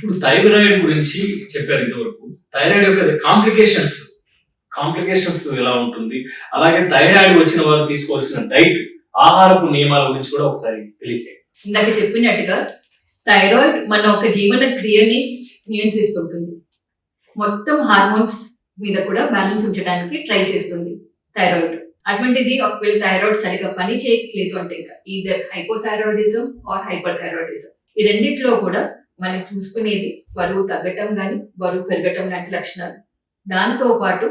ఇప్పుడు థైరాయిడ్ గురించి చెప్పారు ఇంతవరకు. థైరాయిడ్ యొక్క కాంప్లికేషన్స్ కాంప్లికేషన్స్ ఎలా ఉంటుంది? అలాగే థైరాయిడ్ వచ్చిన వారు తీసుకోవాల్సిన డైట్ ఆహారపు నియమాల గురించి కూడా ఒకసారి తెలియజేయండి ఇందాక చెప్పినట్టుగా థైరాయిడ్ మన ఒక జీవన క్రియని నియంత్రిస్తుంటుంది. మొత్తం హార్మోన్స్ మీద కూడా బ్యాలెన్స్ ఉంచడానికి ట్రై చేస్తుంది థైరాయిడ్ అటువంటిది ఒకవేళ థైరాయిడ్ సరిగా పని చేయట్లేదు అంటే ఇంకా either hypothyroidism or hyperthyroidism ఈ రెండిట్లో కూడా మనం చూసుకునేది బరువు తగ్గటం కానీ బరువు పెరగటం లాంటి లక్షణాలు. దాంతో పాటు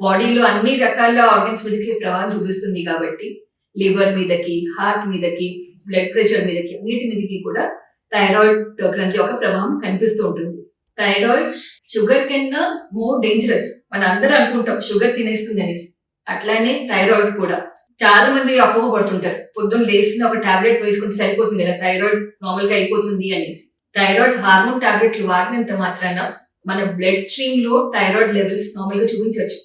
బాడీలో అన్ని రకాల ఆర్గన్స్ మీదకి ప్రభావం చూపిస్తుంది కాబట్టి లివర్ మీదకి హార్ట్ మీదకి బ్లడ్ ప్రెషర్ మీదకి అన్నిటి మీదకి కూడా థైరాయిడ్ గ్రంథి యొక్క ప్రభావం కనిపిస్తూ ఉంటుంది. థైరాయిడ్ షుగర్ కన్నా మోర్ డేంజరస్. మన అందరూ అనుకుంటాం షుగర్ తినేస్తుంది అనేసి. అట్లానే థైరాయిడ్ కూడా. చాలా మంది అపోహ పడుతుంటారు పొద్దున్న లేసిన ఒక టాబ్లెట్ వేసుకుంటే సరిపోతుంది కదా థైరాయిడ్ నార్మల్గా అయిపోతుంది అనేసి. థైరాయిడ్ హార్మోన్ టాబ్లెట్లు వాడినంత మాత్రాన మన బ్లడ్ స్ట్రీమ్లో థైరాయిడ్ లెవెల్స్ నార్మల్గా చూపించవచ్చు.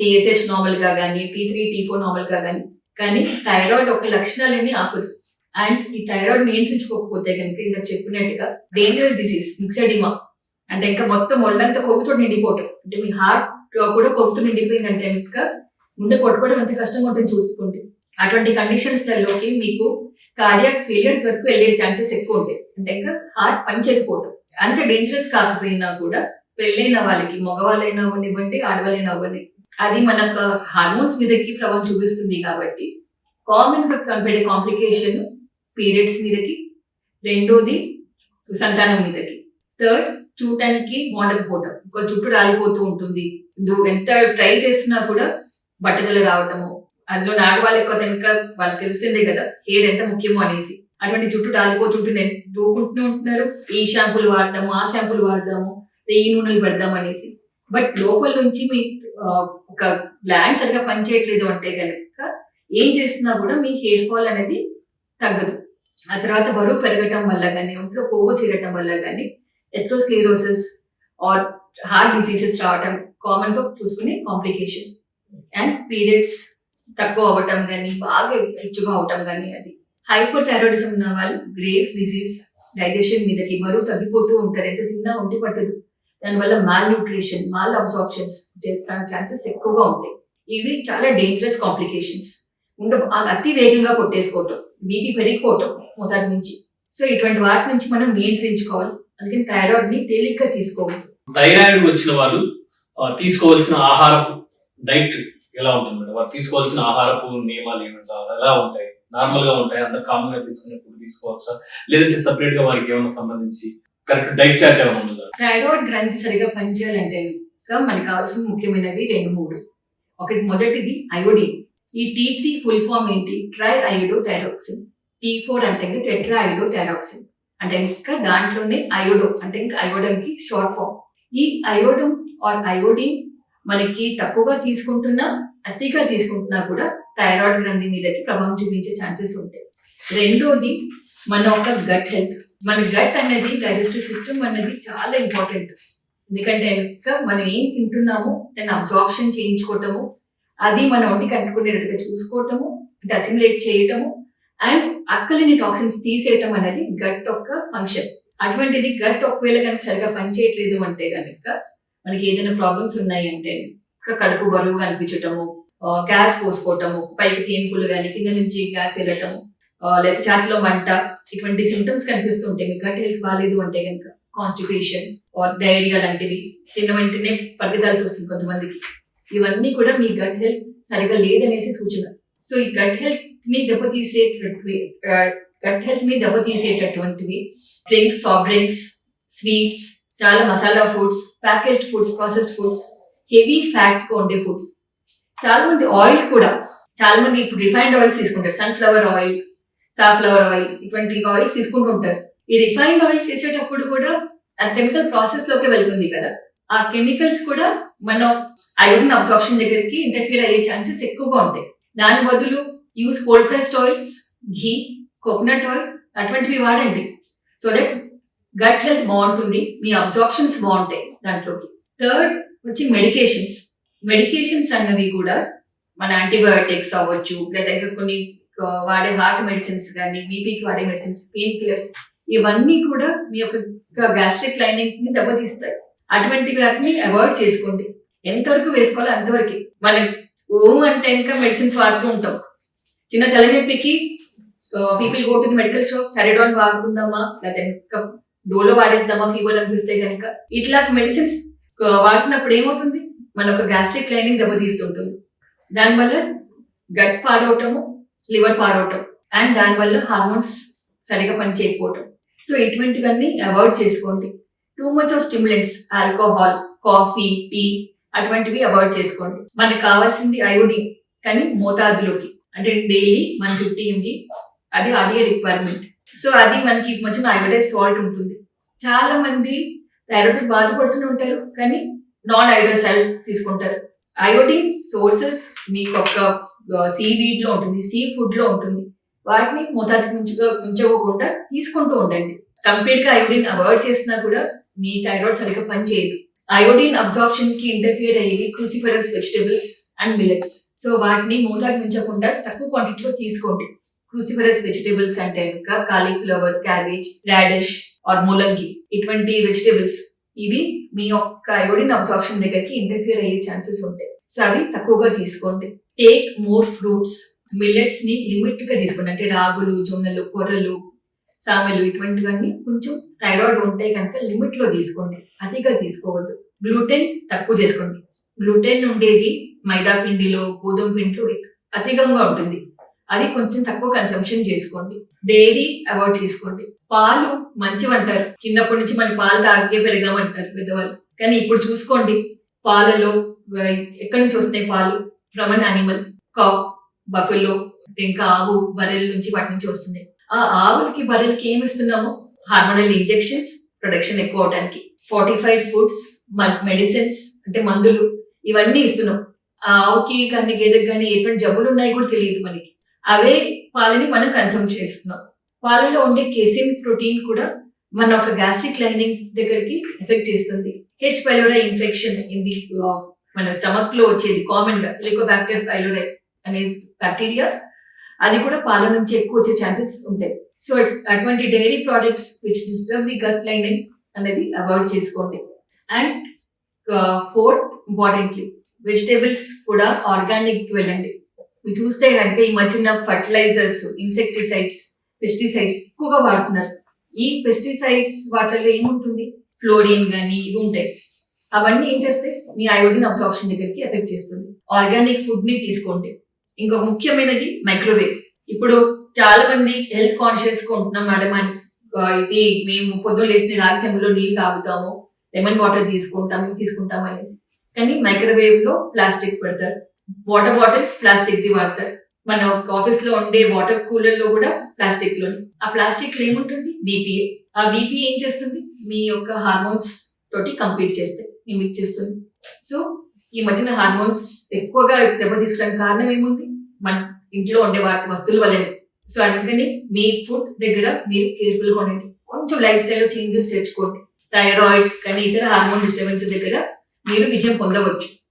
టీఎస్హెచ్ నార్మల్గా కానీ టీ త్రీ టీ ఫోర్ నార్మల్గా కానీ కానీ థైరాయిడ్ ఒక లక్షణాలన్నీ ఆపదు. అండ్ ఈ థైరాయిడ్ నియంత్రించుకోకపోతే కనుక ఇంకా చెప్పినట్టుగా డేంజరస్ డిసీజ్ మిక్సడిమా అంటే ఇంకా మొత్తం ఒళ్ళంతా కొవ్వుతో నిండిపోవటం. అంటే మీ హార్ట్ కూడా కొవ్వుతో నిండిపోయిందంటే ఇంకా గుండె కొట్టుకోవడం ఎంత కష్టంగా ఉంటుంది చూసుకోండి. అటువంటి కండిషన్స్లలోకి మీకు కార్డియాక్ ఫెయిలియర్ వరకు వెళ్ళే ఛాన్సెస్ ఎక్కువ ఉంటాయి. అంటే ఇంకా హార్ట్ పనిచేయకపోవడం అంత డేంజరస్ కాకపోయినా కూడా పెళ్ళైన వాళ్ళకి మగవాళ్ళైనా అవ్వనివ్వండి ఆడవాళ్ళైనా అవ్వండి అది మన హార్మోన్స్ మీదకి ప్రభావం చూపిస్తుంది కాబట్టి కామన్గా కనిపెట్టే కాంప్లికేషన్ పీరియడ్స్ మీదకి రెండోది సంతానం మీదకి. థర్డ్ చూడటానికి బాగుండకపోవటం. ఒక చుట్టూ రాలిపోతూ ఉంటుంది. నువ్వు ఎంత ట్రై చేస్తున్నా కూడా బట్టలు రావటము అందులో ఆడవాళ్ళు ఎక్కువ కనుక వాళ్ళకి తెలుస్తుంది కదా హెయిర్ ఎంత ముఖ్యమో అనేసి. అటువంటి చుట్టూ రాలిపోతుంటుంది దూకుంటూనే ఉంటున్నారు. ఈ షాంపూలు వాడదాము ఆ షాంపూలు వాడదాము ఈ నూనెలు పెడదాం అనేసి. బట్ లోపల నుంచి మీ ఒక గ్లాండ్ సరిగా పనిచేయట్లేదు అంటే కనుక ఏం చేస్తున్నా కూడా మీ హెయిర్ ఫాల్ అనేది తగ్గదు. ఆ తర్వాత బరువు పెరగటం వల్ల కానీ ఒంట్లో కొవ్వు చేరటం వల్ల కానీ ఎథ్రోస్క్లీరోసిస్ ఆర్ హార్ట్ డిసీజెస్ రావటం కామన్గా చూసుకునే కాంప్లికేషన్ అండ్ పీరియడ్స్ తక్కువ అవ్వటం కానీ బాగా హెచ్చుగా అవటం కానీ అది. హైపర్ థైరాయిడిజం ఉన్న వాళ్ళు గ్రేవ్స్ డిసీజ్ డైజెషన్ మీదకి బరువు తగ్గిపోతూ ఉంటారు. ఎంత తిన్నా ఒంటి పట్టదు. దానివల్ల malnutrition malabsorptions chances ఎక్కువగా ఉంటాయి. ఇవి చాలా డేంజరస్ కాంప్లికేషన్స్ ఉండ అతి వేగంగా కొట్టేసుకోవటం బీపీ పెరిగిపోవటం మోతాదు నుంచి. సో ఇటువంటి వాటి నుంచి మనం నియంత్రించుకోవాలి. అందుకని థైరాయిడ్ని తేలిగ్గా తీసుకోవద్దు. థైరాయిడ్ వచ్చిన వాళ్ళు తీసుకోవాల్సిన ఆహారం డైట్ ఎలా ఉంటుంది మేడం వారు తీసుకోవాల్సిన ఆహారపు నియమాలు ఏమంటారు ఎలా ఉంటాయి? నార్మల్గా ఉంటాయి అంత కామన్గా తీసుకునే ఫుడ్ తీసుకోవచ్చా? లేదంటే సపరేట్గా వారికి ఏమైనా సంబంధించి కరెక్ట్ డైట్ చార్ట్ ఏమైనా ఉంటుందా థైరాయిడ్ గ్రంథి సరిగా పనిచేయాలంటే మనకి కావాల్సిన ముఖ్యమైనది రెండు మూడు. ఒకటి మొదటిది అయోడిన్ ఈ టీ త్రీ ఫుల్ ఫామ్ ఏంటి? Tri iodo thyroxine T four అంటే టెట్రా అయోడో థైరాక్సిన్ అంటే ఇంకా దాంట్లోనే అయోడో అంటే ఇంకా అయోడమ్కి షార్ట్ ఫామ్ ఈ అయోడమ్ ఆర్ అయోడిన్ మనకి తక్కువగా తీసుకుంటున్నా అతిగా తీసుకుంటున్నా కూడా థైరాయిడ్ గ్రంథి మీదకి ప్రభావం చూపించే ఛాన్సెస్ ఉంటాయి. రెండోది మన ఒక గట్ హెల్త్ మన గట్ అనేది డైజెస్టివ్ సిస్టమ్ అనేది చాలా ఇంపార్టెంట్ ఎందుకంటే ఇంకా మనం ఏం తింటున్నామో దాన్ని అబ్జార్ప్షన్ చేయించుకోవటము అది మన ఒంటికి అంటుకునేటట్టుగా చూసుకోవటము అసిమిలేట్ చేయటము అండ్ అక్కలేని టాక్సిన్స్ తీసేయటం అనేది గట్ యొక్క ఫంక్షన్ అటువంటిది గట్ ఒకవేళ కనుక సరిగా పనిచేయట్లేదు అంటే కనుక మనకి ఏదైనా ప్రాబ్లమ్స్ ఉన్నాయి అంటే ఇంకా కడుపు బరువు కనిపించటము గ్యాస్ పోసుకోవటము పైకి తేనుపులు కానీ కింద నుంచి గ్యాస్ వెళ్ళటము ఆ, లేదా ఛాతిలో మంట ఇటువంటి సిమ్టమ్స్ కనిపిస్తుంటాయి మీకు గట్ హెల్త్ బాగాలేదు అంటే కనుక కాన్స్టిపేషన్ ఆర్ డైరియా లాంటివి తిన్న వెంటనే పరిగెత్తాల్సి వస్తుంది కొంతమందికి. ఇవన్నీ కూడా మీ గట్ హెల్త్ సరిగా లేదనేసి సూచన. సో ఈ గట్ హెల్త్ని దెబ్బతీసేటటువంటి గట్ హెల్త్ని దెబ్బతీసేటటువంటివి డ్రింక్స్ సాఫ్ట్ డ్రింక్స్ స్వీట్స్ చాలా masala foods packaged foods processed foods heavy ఫ్యాట్గా ఉండే ఫుడ్స్ చాలా మంది ఆయిల్ కూడా చాలా మంది ఇప్పుడు రిఫైన్డ్ ఆయిల్స్ తీసుకుంటారు. సన్ఫ్లవర్ ఆయిల్ సాఫ్లవర్ ఆయిల్ ఇటువంటి ఆయిల్స్ తీసుకుంటూ ఉంటారు. ఈ రిఫైన్డ్ ఆయిల్స్ చేసేటప్పుడు కూడా అది కెమికల్ ప్రాసెస్లోకి వెళ్తుంది కదా. ఆ కెమికల్స్ కూడా మనం ఐరన్ అబ్జార్ప్షన్ దగ్గరికి ఇంటర్ఫియర్ అయ్యే ఛాన్సెస్ ఎక్కువగా ఉంటాయి. దాని బదులు use cold pressed oils ghee coconut oil అటువంటివి వాడండి. సో దట్ గట్ హెల్త్ బాగుంటుంది మీ అబ్జార్ప్షన్స్ బాగుంటాయి దాంట్లోకి. థర్డ్ వచ్చి మెడికేషన్స్ మెడికేషన్స్ అన్నవి కూడా మన యాంటీబయోటిక్స్ అవ్వచ్చు లేదా ఇంకా కొన్ని వాడే హార్ట్ మెడిసిన్స్ కానీ బీపీకి వాడే మెడిసిన్స్ పెయిన్ కిల్లర్స్ ఇవన్నీ కూడా మీ యొక్క గ్యాస్ట్రిక్ లైనింగ్ని దెబ్బతీస్తాయి. అటువంటి వాటిని అవాయిడ్ చేసుకోండి. ఎంతవరకు వేసుకోవాలో అంతవరకు. మనం ఓం అంటే ఇంకా మెడిసిన్స్ వాడుతూ ఉంటాం. చిన్న తలనొప్పికి people go to medical shop Saridon వాడుకుందామా లేకపోతే డోలో వాడేస్తామా ఫీవర్ అనిపిస్తే కనుక ఇట్లా మెడిసిన్స్ వాడుతున్నప్పుడు ఏమవుతుంది? మన ఒక గ్యాస్ట్రిక్ లైనింగ్ దెబ్బతీస్తుంటుంది. దానివల్ల గట్ పాడవటము లివర్ పాడవటం అండ్ దానివల్ల హార్మోన్స్ సరిగా పనిచేయకపోవటం. సో ఇటువంటివన్నీ అవాయిడ్ చేసుకోండి. Too much of stimulants alcohol coffee tea అటువంటివి అవాయిడ్ చేసుకోండి. మనకు కావాల్సింది అయోడిన్ కానీ మోతాదులోకి. అంటే డైలీ వన్ ఫిఫ్టీ ఎంజీ అది ఆడియో రిక్వైర్మెంట్. సో అది మనకి మధ్యన అయోడైజ్ సాల్ట్ ఉంటుంది. చాలా మంది థైరాయిడ్ బాధపడుతూనే ఉంటారు కానీ నాన్ అయోడైజ్ సాల్ట్ తీసుకుంటారు. అయోడిన్ సోర్సెస్ మీకు ఒక సీవీడ్లో ఉంటుంది సీ ఫుడ్లో ఉంటుంది. వాటిని మోతాదుకు మించుగా ఉంచకోకుండా తీసుకుంటూ ఉండండి. కంప్లీట్గా అయోడిన్ అవాయిడ్ చేసినా కూడా మీ థైరాయిడ్ సరిగ్గా పనిచేయదు. అయోడిన్ అబ్జార్ప్షన్కి ఇంటర్ఫియర్ అయ్యేవి cruciferous vegetables and millets so వాటిని మోతాదు మించకుండా తక్కువ క్వాంటిటీలో తీసుకోండి. క్రూసిఫరస్ వెజిటేబుల్స్ అంటే ఇంకా కాలీఫ్లవర్ క్యాబేజ్ రాడిష్ ఆర్ ములంగి ఇటువంటి వెజిటేబుల్స్ ఇవి మీ యొక్క అయోడిన్ అబ్జార్ప్షన్ దగ్గరికి ఇంటర్ఫియర్ అయ్యే ఛాన్సెస్ ఉంటాయి. సో అవి తక్కువగా తీసుకోండి. టేక్ మోర్ ఫ్రూట్స్ మిల్లెట్స్ని లిమిట్గా తీసుకోండి. అంటే రాగులు జొన్నలు కొర్రలు సామెలు ఇటువంటివన్నీ కొంచెం థైరాయిడ్ ఉంటాయి కనుక లిమిట్లో తీసుకోండి. అతిగా తీసుకోవద్దు. గ్లూటెన్ తక్కువ చేసుకోండి. గ్లూటెన్ ఉండేది మైదా పిండిలో గోధుమ పిండిలో అధికంగా ఉంటుంది. అది కొంచెం తక్కువ కన్సంప్షన్ చేసుకోండి. డైరీ అవాయిడ్ చేసుకోండి. పాలు మంచివి అంటారు చిన్నప్పటి నుంచి మన పాలు తాగే పెరిగామంటారు పెద్దవాళ్ళు. కానీ ఇప్పుడు చూసుకోండి. పాలలో ఎక్కడి నుంచి వస్తున్నాయి పాలు? From an animal cow buffalo ఇంకా ఆవు బర్రెల నుంచి వాటి నుంచి వస్తున్నాయి. ఆ ఆవులకి బర్రెలకి ఏమి ఇస్తున్నాము? హార్మోనల్ ఇంజెక్షన్స్ ప్రొడక్షన్ ఎక్కువ అవడానికి ఫార్టిఫైడ్ ఫుడ్స్ మెడిసిన్స్ అంటే మందులు ఇవన్నీ ఇస్తున్నాం. ఆ ఆవుకి కానీ గేదెకి కానీ ఎటువంటి జబ్బులు ఉన్నాయి కూడా తెలియదు మనకి. అవే పాలని మనం కన్సూమ్ చేస్తున్నాం. పాలలో ఉండే కేసిన్ ప్రోటీన్ కూడా మన ఒక గ్యాస్ట్రిక్ లైనింగ్ దగ్గరికి ఎఫెక్ట్ చేస్తుంది. హెచ్ పైలోరా ఇన్ఫెక్షన్ ఇది మన స్టమక్లో వచ్చేది కామన్గా లికోబాక్టర్ పైలోరా అనే బ్యాక్టీరియా అది కూడా పాల నుంచి ఎక్కువ వచ్చే ఛాన్సెస్ ఉంటాయి. సో అటువంటి dairy products which disturb the gut lining అనేది అవాయిడ్ చేసుకోండి. అండ్ ఫోర్త్ ఇంపార్టెంట్లీ వెజిటేబుల్స్ కూడా ఆర్గానిక్ వెళ్ళండి. చూస్తే కనుక ఈ మధ్యన ఫర్టిలైజర్స్ ఇన్సెక్టిసైడ్స్ పెస్టిసైడ్స్ ఎక్కువగా వాడుతున్నారు. ఈ పెస్టిసైడ్స్ వాటిల్లో ఏముంటుంది? ఫ్లోరిన్ కానీ ఇవి ఉంటాయి. అవన్నీ ఏం చేస్తాయి? మీ అయోడిన్ అబ్జార్ప్షన్ దగ్గరికి ఎఫెక్ట్ చేస్తుంది. ఆర్గానిక్ ఫుడ్ని తీసుకోండి. ఇంకో ముఖ్యమైనది మైక్రోవేవ్ ఇప్పుడు చాలా మంది హెల్త్ కాన్షియస్గా ఉంటున్నాం మేడం అని. ఇది మేము పొద్దున లేచిన రాగి చెంబులో నీళ్ళు తాగుతాము లెమన్ వాటర్ తీసుకుంటాం తీసుకుంటాం అనేసి. కానీ మైక్రోవేవ్లో ప్లాస్టిక్ పెడతారు. వాటర్ బాటిల్ ప్లాస్టిక్ ది వాడతారు మన ఆఫీస్లో ఉండే వాటర్ కూలర్లో కూడా ప్లాస్టిక్లో ఆ ప్లాస్టిక్లో ఏముంటుంది? బీపీఏ. ఆ బీపీ ఏం చేస్తుంది? మీ యొక్క హార్మోన్స్ తోటి కంప్లీట్ చేస్తాయి మిమిక్ చేస్తుంది. సో ఈ మధ్యన హార్మోన్స్ ఎక్కువగా దెబ్బ తీసుకోవడానికి కారణం ఏముంది? మన ఇంట్లో ఉండే వాటి వస్తువుల వల్లే. సో అందుకని మీ ఫుడ్ దగ్గర మీరు కేర్ఫుల్గా ఉండండి. కొంచెం లైఫ్ స్టైల్ చేంజెస్ తెచ్చుకోండి థైరాయిడ్ కానీ ఇతర హార్మోన్ డిస్టర్బెన్సెస్ దగ్గర మీరు విజయం పొందవచ్చు.